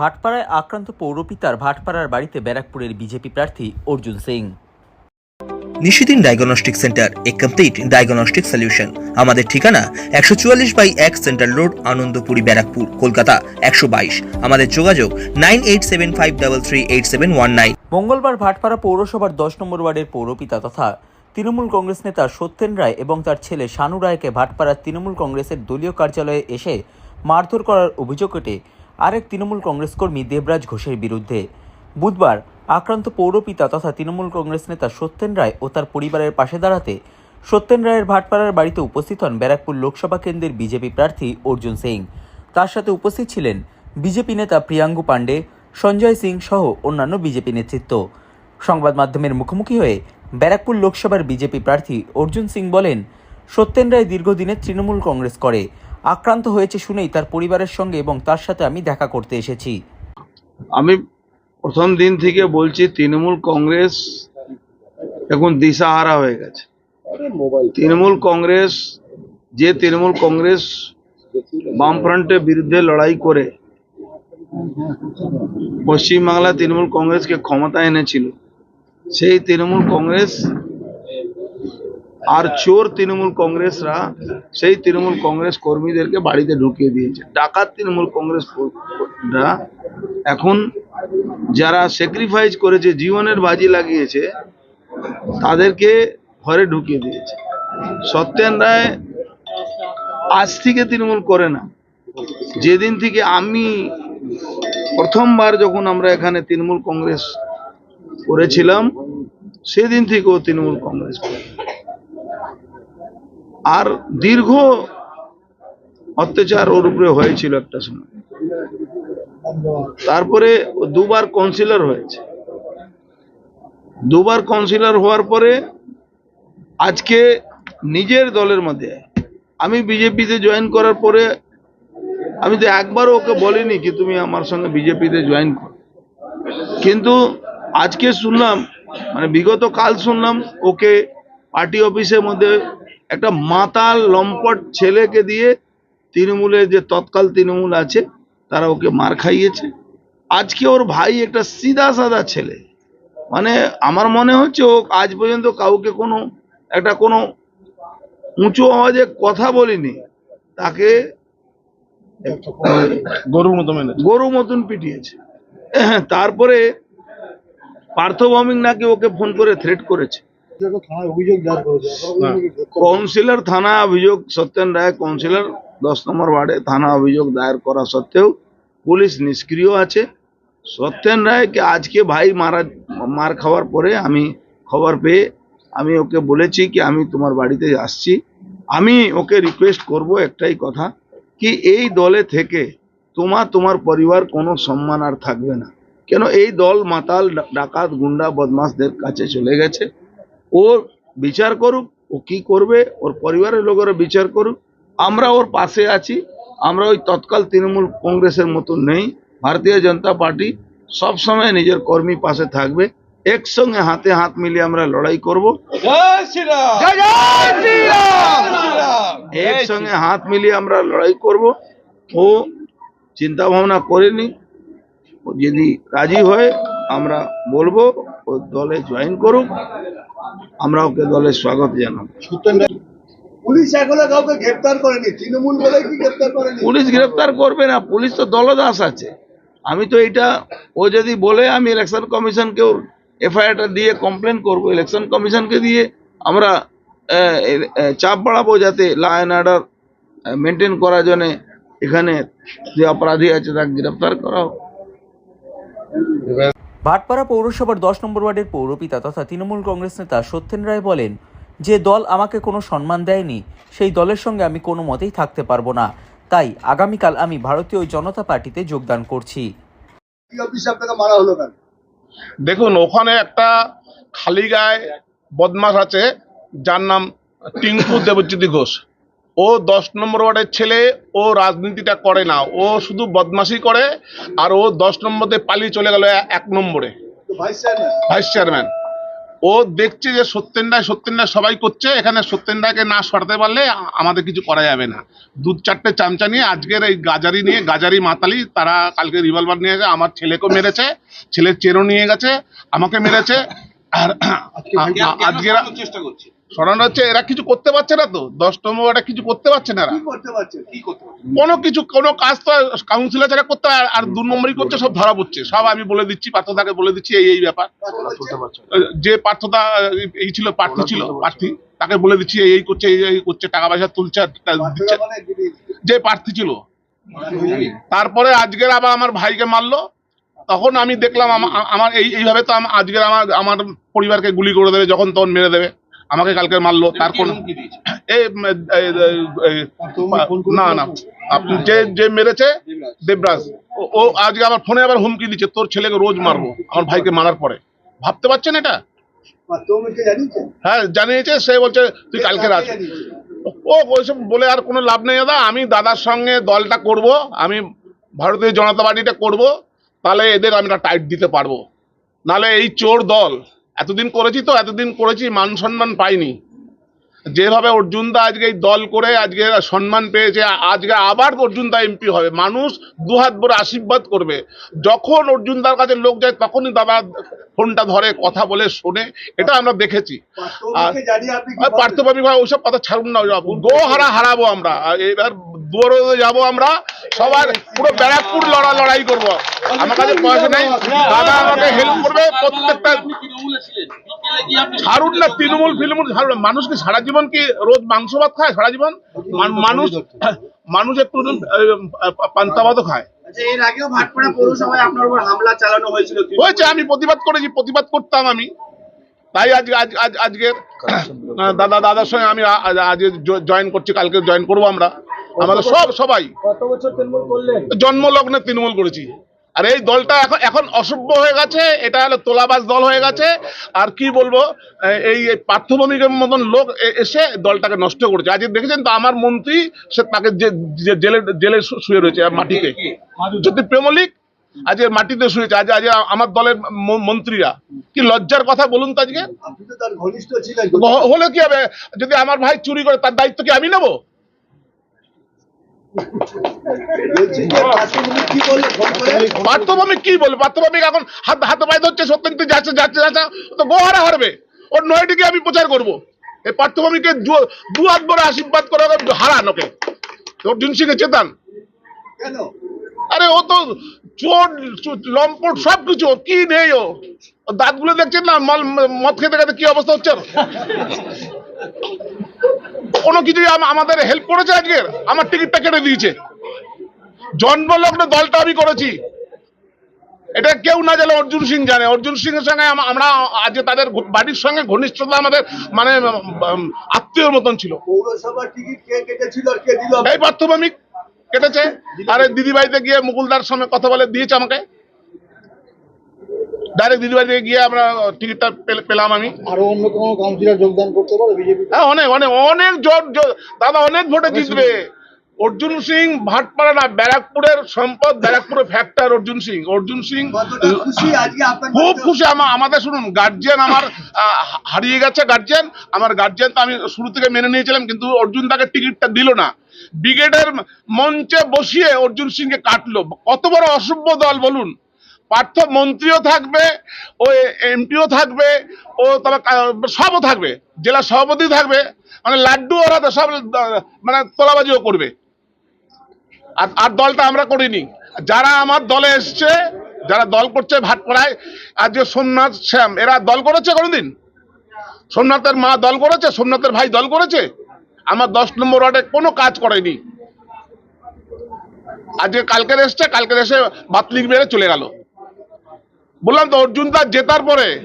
ভাটপাড়ায় আক্রান্ত পৌরপিতার ভাটপাড়ার বাড়িতে ব্যারাকপুরের বিজেপি প্রার্থী Arjun Singh. Nishidin diagnostic centre a complete diagnostic solution. আমাদের ঠিকানা একশো চুয়াল্লিশ বাই এক সেন্ট্রাল রোড আনন্দপুরি ব্যারাকপুর কলকাতা একশো বাইশ। আমাদের যোগাযোগ nine eight seven five double three eight seven one nine. মঙ্গলবার ভাটপাড়া পৌরসভার দশ নম্বর ওয়ার্ডের পৌরপিতা তথা তৃণমূল কংগ্রেস নেতা সত্যেন রায় এবং তার ছেলে শানু রায়কে ভাটপাড়ার তৃণমূল কংগ্রেসের দলীয় কার্যালয়ে এসে মারধর করার অভিযোগ ওঠে। আরেক তৃণমূল কংগ্রেস কর্মী দেবরাজ ঘোষের বিরুদ্ধে। বুধবার আক্রান্ত পৌরপিতা তথা তৃণমূল কংগ্রেস নেতা সত্যেন রায় ও তার পরিবারের পাশে দাঁড়াতে সত্যেন রায়ের ভাটপাড়ার বাড়িতে উপস্থিত হন ব্যারাকপুর লোকসভা কেন্দ্রের বিজেপি প্রার্থী অর্জুন সিং। তার সাথে উপস্থিত ছিলেন বিজেপি নেতা প্রিয়াঙ্গু পাণ্ডে, সঞ্জয় সিং সহ অন্যান্য বিজেপি নেতৃত্ব। সংবাদ মাধ্যমের মুখোমুখি হয়ে ব্যারাকপুর লোকসভার বিজেপি প্রার্থী অর্জুন সিং বলেন, সত্যেন রায় দীর্ঘদিনের তৃণমূল কংগ্রেস করে। আক্রান্ত হয়েছে শুনেই তার পরিবারের সঙ্গে এবং তার সাথে আমি দেখা করতে এসেছি। আমি প্রথম দিন থেকে বলছি, তৃণমূল কংগ্রেস এখন দিশাহারা হয়ে গেছে। তৃণমূল কংগ্রেস, যে তৃণমূল কংগ্রেস বামফ্রন্টের বিরুদ্ধে লড়াই করে পশ্চিমবাংলা তৃণমূল কংগ্রেসকে ক্ষমতা এনেছিল, সেই তৃণমূল কংগ্রেস আর চোর তৃণমূল কংগ্রেসরা সেই তৃণমূল কংগ্রেস কর্মীদেরকে বাড়িতে ঢুকিয়ে দিয়েছে। ডাকাত তৃণমূল কংগ্রেসরা এখন যারা স্যাক্রিফাইস করেছে, জীবনের বাজি লাগিয়েছে, তাদেরকে ঘরে ঢুকিয়ে দিয়েছে। সত্যেন রায় আজ থেকে তৃণমূল করে না। যেদিন থেকে আমি প্রথমবার যখন আমরা এখানে তৃণমূল কংগ্রেস করেছিলাম, সেদিন থেকে ও তৃণমূল কংগ্রেস করে আর দীর্ঘ অত্যাচার ওর উপরে হয়েছিল একটা সময়। তারপরে দুবার কাউন্সিলর হয়েছে। দুবার কাউন্সিলর হওয়ার পরে আজকে নিজের দলের মধ্যে। আমি বিজেপিতে জয়েন করার পরে আমি তো একবারও ওকে বলিনি কি তুমি আমার সঙ্গে বিজেপিতে জয়েন করো। কিন্তু আজকে শুনলাম মানে বিগত কাল শুনলাম, ওকে পার্টি অফিসের মধ্যে একটা মাতাল লম্পট ছেলেকে দিয়ে তৃণমূলের যে তৎকাল তৃণমূল আছে তারা ওকে মার খাইয়েছে। আজকে ওর ভাই একটা সিধা সাদা ছেলে। মানে আমার মনে হচ্ছে ও আজ পর্যন্ত কাউকে কোনো একটা কোনো উঁচু আওয়াজে কথা বলিনি। তাকে গরুর মতো মেনে গরু মতন পিটিয়েছে। তারপরে পার্থ ভৌমিক নাকি ওকে ফোন করে থ্রেট করেছে। কাউন্সিলর থানা অভিযোগ সত্যেন রায় কাউন্সিলর দশ নম্বর ওয়ার্ডে থানা অভিযোগ দায়ের করা সত্ত্বেও পুলিশ নিষ্ক্রিয় আছে। সত্যেন রায়কে আজকে ভাই মারা মার খাওয়ার পরে আমি খবর পেয়ে আমি ওকে বলেছি কি আমি তোমার বাড়িতে আসছি। আমি ওকে রিকোয়েস্ট করব একটাই কথা কি এই দলে থেকে তোমার তোমার পরিবার কোনো সম্মান আর থাকবে না। কেন এই দল মাতাল ডাকাত গুন্ডা বদমাসদের কাছে চলে গেছে। ও বিচার করুক ও কি করবে ওর পরিবারের লোকেরা বিচার করুক আমরা ওর পাশে আছি আমরা ওই তৎকাল তৃণমূল কংগ্রেসের মতো নেই ভারতীয় জনতা পার্টি সব সময় নিজের কর্মী পাশে থাকবে একসঙ্গে হাতে হাত মিলিয়ে আমরা লড়াই করব। একসঙ্গে হাত মিলিয়ে আমরা লড়াই করব। ও চিন্তা ভাবনা করেনি ও যদি রাজি হয় আমরা বলব ও দলে জয়েন করুক। আমরা ওকে দলে স্বাগত জানাব। পুলিশ এখনও কাউকে গ্রেপ্তার করেনি। তৃণমূল বলে কি গ্রেপ্তার করেনি? পুলিশ গ্রেপ্তার করবে না পুলিশ তো দলদাস আছে। আমি তো এটা ও যদি বলে আমি ইলেকশন কমিশনকে ওর এফআইআরটা দিয়ে কমপ্লেন করব ইলেকশন কমিশনকে দিয়ে আমরা চাপ বাড়াবো যাতে ল অ্যান্ড অর্ডার মেনটেন করার জন্য এখানে যে অপরাধী আছে তাকে গ্রেপ্তার করা হোক ভাটপাড়া পৌরসভার দশ নম্বর ওয়ার্ডের পৌরপিতা তথা তৃণমূল কংগ্রেস নেতা সত্যেন রায় বলেন যে দল আমাকে কোনো সম্মান দেয়নি সেই দলের সঙ্গে আমি কোনো মতেই থাকতে পারব না। তাই আগামীকাল আমি ভারতীয় জনতা পার্টিতে যোগদান করছি। দেখুন ওখানে একটা খালি গায়ে বদমাস আছে যার নাম টিঙ্কু দেবজ্যোতি ঘোষ। ও দশ নম্বর ওয়ার্ডের ছেলে ও রাজনীতিটা করে না। ও শুধু বদমাশি করে আর ও দশ নম্বরে পালিয়ে চলে গেল এক নম্বরে। ভাইস চেয়ারম্যান ও দেখছে যে সত্যেন রায় সত্যেন রায় সবাই করছে এখানে সত্যেন রায়কে না সরাতে পারলে আমাদের কিছু করা যাবে না। দু চারটে চামচা নিয়ে আজকের এই গাজারি নিয়ে গাজারি মাতালি তারা কালকে রিভলভার নিয়ে গেছে আমার ছেলেকেও মেরেছে ছেলের চেরও নিয়ে গেছে আমাকে মেরেছে আর আজকের চেষ্টা আজকের সরানো হচ্ছে এরা কিছু করতে পারছে না তো? দশ নম্বর ওরা কিছু করতে পারছে না কোনো কিছু কোনো কাজ তো কাউন্সিলর ছাড়া করতে হয়, আর দু নম্বরই করছে সব ধরা পড়ছে। সব আমি বলে দিচ্ছি পার্থদাকে বলে দিচ্ছি এই এই ব্যাপার। যে পার্থদা এই ছিল প্রার্থী ছিল প্রার্থী তাকে বলে দিচ্ছি এই এই করছে এই এই করছে টাকা পয়সা তুলছে আর দিচ্ছে। মানে যে প্রার্থী ছিল। তারপরে আজকের আবার আমার ভাইকে মারলো। তখন আমি দেখলাম আমার এই এইভাবে তো আজকের আমার আমার পরিবারকে গুলি করে দেবে যখন তখন মেরে দেবে। আমাকে কালকে মারলো তার কোন এই না না। আপনি যে যে মেরেছে দেবরাজ। ও- ও আজকে আবার ফোনে আবার হুমকি দিচ্ছে তোর ছেলেকে রোজ মারবো আমার ভাইকে মারার পরে। ভাবতে পারছেন এটা? হ্যাঁ জানিয়েছে সে বলছে তুই কালকে রাত ও ওইসব বলে আর কোনো লাভ নেই দাদা। আমি দাদার সঙ্গে দলটা করব আমি ভারতীয় জনতা পার্টিটা করব তাহলে এদের আমরা টাইট দিতে পারব। নালে এই চোর দল এতদিন করেছি তো এতদিন করেছি মান সম্মান পাইনি। যেভাবে অর্জুন দা আজকে এই দল করে আজকে সম্মান পেয়েছে আজকে আবার অর্জুন দা এমপি হবে। মানুষ দুহাত ভরে আশীর্বাদ করবে। যখন অর্জুন দার কাছে লোক যায় তখনই দাদা ফোনটা ধরে কথা বলে শোনে। এটা আমরা দেখেছি। আর পার্থবাবী ভাই ওইসব কথা ছাড়ুন না গো হারা হারাবো আমরা। এবার দুয়ারে যাব আমরা। সবার পুরো ব্যারাকপুর লড়া লড়াই করব। আমার কাছে পয়সা নেই। দাদা আমাকে হেল্প করবে। প্রত্যেকটা ছাড়ুন না তৃণমূল ফিলমূল ছাড়ুন মানুষ কি সারা জীবন কি রোজ মাংস ভাত খায়? সারা জীবন? মানুষ মানুষ একটু পান্তা ভাতও খায়। আচ্ছা এর আগেও ভাটপাড়া পৌরসভায় আপনার উপর হামলা চালানো হয়েছিল। হয়েছে আমি প্রতিবাদ করেছি প্রতিবাদ করতাম আমি। তাই আজ আজ আজ আজকের দাদা দাদার সঙ্গে আমি আজ জয়েন করছি কালকে জয়েন করব আমরা। আমাদের সব সবাই। কত বছর তৃণমূল করলেন? জন্মলগ্নে তৃণমূল করেছি। আর এই দলটা এখন এখন অসভ্য হয়ে গেছে এটা হলো তোলাবাজ দল হয়ে গেছে। আর কি বলব এই এই পার্থভূমিকের মতন লোক এসে দলটাকে নষ্ট করেছে। আজকে দেখেছেন তো আমার মন্ত্রী সে তাকে যে- জেলে জেলে শুয়ে রয়েছে মাটিতে। যদি প্রেমলিক আজকে মাটিতে শুয়েছে আজ আজ আমার দলের মন্ত্রীরা। কি লজ্জার কথা বলুন তো আজকে? আপনি তো তার ঘনিষ্ঠ ছিলেন। হ- হলে কি হবে? যদি আমার ভাই চুরি করে তার দায়িত্ব কি আমি নেব? কি বলবে? এখন হাত হাতে পায়ে ধরছে সত্যি যাচ্ছে যাচ্ছে যাচ্ছে। ও তো গোহারা হারবে। ওর নয়টিকে আমি প্রচার করব। এই পার্থভূমিকে দু- হাত ভরে আশীর্বাদ করে হারান ওকে। অর্জুন সিং চেতান। আরে ও তো চোর লম্পট সবকিছু। কি নেই ও? দাঁতগুলো দেখছেন না? মদ খেতে খেতে কি অবস্থা হচ্ছে? কোনো কিছুই আমাদের হেল্প করেছে আজকে আমার টিকিটটা কেটে দিয়েছে। জন্মলগ্ন দলটা আমি করেছি। এটা কেউ না জানে অর্জুন সিং জানে। অর্জুন সিং এর সঙ্গে আমরা আজ তাদের বাড়ির সঙ্গে ঘনিষ্ঠতা আমাদের মানে আত্মীয়র মতন ছিল। এই পার্থভূমিক কেটেছে। আরে দিদি বাড়িতে গিয়ে মুকুলদার সঙ্গে কথা বলে দিয়েছে আমাকে। ডাইরেক্ট দিদি বাড়িতে গিয়ে আমরা টিকিটটা পেলাম আমি। আরও অন্য কোনো কাউন্সিলর যোগদান করতে পারো বিজেপি? হ্যাঁ অনেক অনেক অনেক জোর দাদা অনেক ভোটে জিতবে। অর্জুন সিং ভাটপাড়া না ব্যারাকপুরের সম্পদ ব্যারাকপুরের ফ্যাক্টর অর্জুন সিং। অর্জুন সিং খুব খুশি। আমাদের শুনুন গার্জিয়ান আমার হারিয়ে গেছে গার্জিয়ান আমার গার্জিয়ান তো আমি শুরু থেকে মেনে নিয়েছিলাম কিন্তু অর্জুন তাকে টিকিটটা দিল না। ব্রিগেডের মঞ্চে বসিয়ে অর্জুন সিংকে কাটলো। কত বড় অসভ্য দল বলুন। পার্থ মন্ত্রীও থাকবে, ও এমপিও থাকবে, ও তবে সবও থাকবে, জেলা সভাপতি থাকবে মানে লাড্ডু ওরা সব মানে তোলাবাজিও করবে। আর আর দলটা আমরা করিনি। যারা আমার দলে এসছে, যারা দল করছে ভাটপাড়ায় যে সোমনাথ শ্যাম, এরা দল করেছে কোনোদিন? সোমনাথের মা দল করেছে? সোমনাথের ভাই দল করেছে? আমার দশ নম্বর ওয়ার্ডে কোনো কাজ করেনি। আজকে কালকের এসছে, কালকের এসে বাতলিক মেরে চলে গেল। বললাম তো অর্জুন দাস জেতার পরে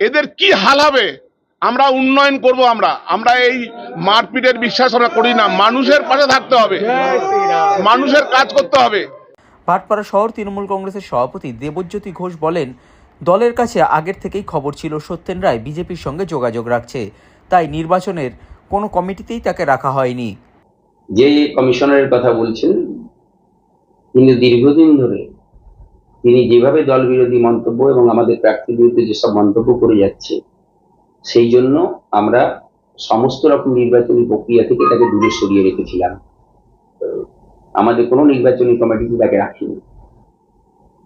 এদের কি হাল হবে? আমরা উন্নয়ন করব আমরা। আমরা এই মারপিটের বিশ্বাস আমরা করি না। মানুষের পাশে থাকতে হবে। মানুষের কাজ করতে হবে। ভাটপাড়া শহর তৃণমূল কংগ্রেসের সভাপতি দেবজ্যোতি ঘোষ বলেন দলের কাছে আগের থেকেই খবর ছিল সত্যেন রায় বিজেপির সঙ্গে যোগাযোগ রাখছে। তাই নির্বাচনের কোনো কমিটিতেই তাকে রাখা হয়নি। যে কমিশনারের কথা বলছেন তিনি দীর্ঘদিন ধরে তিনি যেভাবে দল বিরোধী মন্তব্য এবং আমাদের প্রার্থীর বিরুদ্ধে যেসব মন্তব্য করে যাচ্ছে, সেই জন্য আমরা সমস্ত রকম নির্বাচনী প্রক্রিয়া থেকে তাকে দূরে সরিয়ে রেখেছিলাম। আমাদের কোনো নির্বাচনী কমিটি তাকে রাখিনি।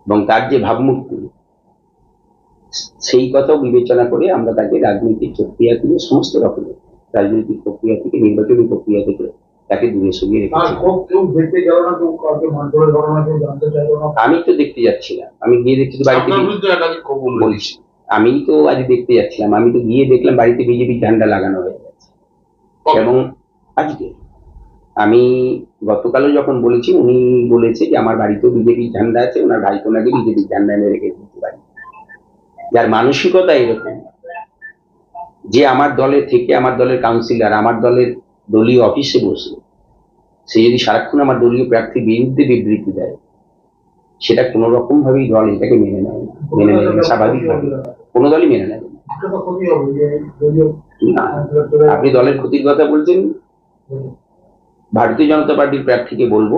এবং তার যে ভাবমূর্তি, সেই কথাও বিবেচনা করে আমরা তাকে রাজনৈতিক প্রক্রিয়া থেকে, সমস্ত রকমের রাজনৈতিক প্রক্রিয়া থেকে, নির্বাচনী প্রক্রিয়া থেকে তাকে দূরে সরিয়ে রেখেছি। আমি তো দেখতে যাচ্ছিলাম। আমি গিয়ে দেখছি বাড়িতে আমি তো আজ দেখতে যাচ্ছিলাম। আমি তো গিয়ে দেখলাম বাড়িতে বিজেপি ঝান্ডা লাগানো হয়ে গেছে। এবং আজকে। আমি গতকালও যখন বলেছি উনি বলেছে যে আমার বাড়িতেও বিজেপি ঝান্ডা আছে ওনার ভাই ওনাকে বিজেপি ঝান্ডা এনে রেখে দিতে পারি যার মানসিকতা এরকম। যে আমার দলে থেকে আমার দলের কাউন্সিলর আমার দলের দলীয় অফিসে বসে। সে যদি সারাক্ষণ আমার দলীয় প্রার্থীর বিরুদ্ধে বিবৃতি দেয় সেটা কোনো রকম ভাবেই দল এটাকে মেনে নেয় মেনে নেয় না স্বাভাবিক কোনো দলই মেনে নেয় না। আপনি দলের ক্ষতির কথা বলছেন। ভারতীয় জনতা পার্টির প্রার্থীকে বলব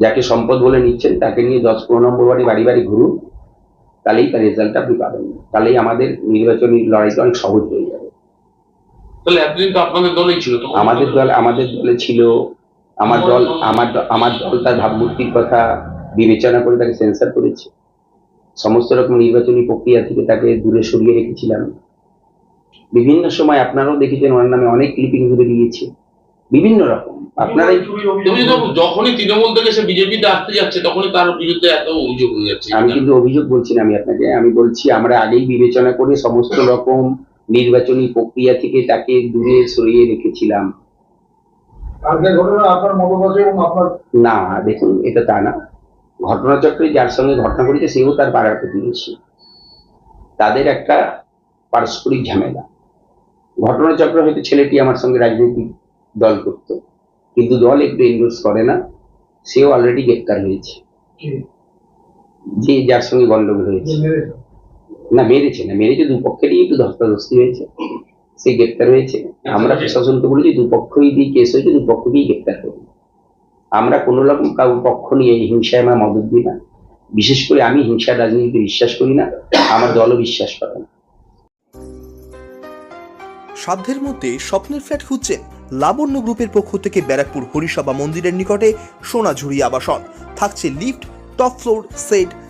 যাকে সম্পদ বলে নিচ্ছেন তাকে নিয়ে দশ পনেরো নম্বর বাড়ি বাড়ি বাড়ি ঘুরুন। তাহলেই তার রেজাল্ট আপনি পাবেন। তাহলেই আমাদের নির্বাচনী লড়াইটা অনেক সহজ হয়ে যাবে। তাহলে এতদিন তো আপনাদের দলেই ছিল আমাদের দল আমাদের দলে ছিল আমার দল আমার আমার দল তার ভাবমূর্তির কথা বিবেচনা করে তাকে সেন্সার করেছে। সমস্ত রকম নির্বাচনী প্রক্রিয়া থেকে তাকে দূরে সরিয়ে রেখেছিলাম। বিভিন্ন সময় আপনারাও দেখেছেন ওনার নামে অনেক ক্লিপিং ধরে দিয়েছে। বিভিন্ন রকম। আপনারাই তুমি যখনই তৃণমূল থেকে সে বিজেপিতে আসতে যাচ্ছে তখনই তার বিরুদ্ধে এত অভিযোগ হয়ে যাচ্ছে। আমি কিন্তু অভিযোগ বলছি না আমি আপনাকে আমি বলছি আমরা আগেই বিবেচনা করে সমস্ত রকম নির্বাচনী প্রক্রিয়া থেকে তাকে দূরে সরিয়ে রেখেছিলাম। না দেখুন এটা তা না। ঘটনাচক্রে যার সঙ্গে ঘটনা ঘটেছে সেও তার পাড়ার প্রতিবেশী। তাদের একটা পারস্পরিক ঝামেলা। ঘটনাচক্র হয়তো ছেলেটি আমার সঙ্গে রাজনৈতিক দল করত কিন্তু দল একটু এন্ডোর্স করে না। সেও অলরেডি গ্রেপ্তার হয়েছে। যে যার সঙ্গে গন্ডগোল হয়েছে। না, মেরেছে না, মেরেছে দুপক্ষেরই একটু ধস্তাধস্তি হয়েছে। সে গ্রেপ্তার হয়েছে। আমরা প্রশাসনকে বলেছি দুপক্ষই দিয়ে কেস হয়েছে, দুপক্ষকেই গ্রেপ্তার করবে। আমরা কোনো রকম কাউ পক্ষ নিয়ে এই হিংসায় আমরা মদত দিই না। বিশেষ করে আমি হিংসার রাজনীতিতে বিশ্বাস করি না, আমার দলও বিশ্বাস করে না। সাধ্যের মধ্যে স্বপ্নের ফ্ল্যাট খুঁজছেন লাবণ্য গ্রুপের পক্ষ থেকে ব্যারাকপুর হরিসভা মন্দিরের নিকটে সোনাঝুরি আবাসন। থাকছে lift, top floor, set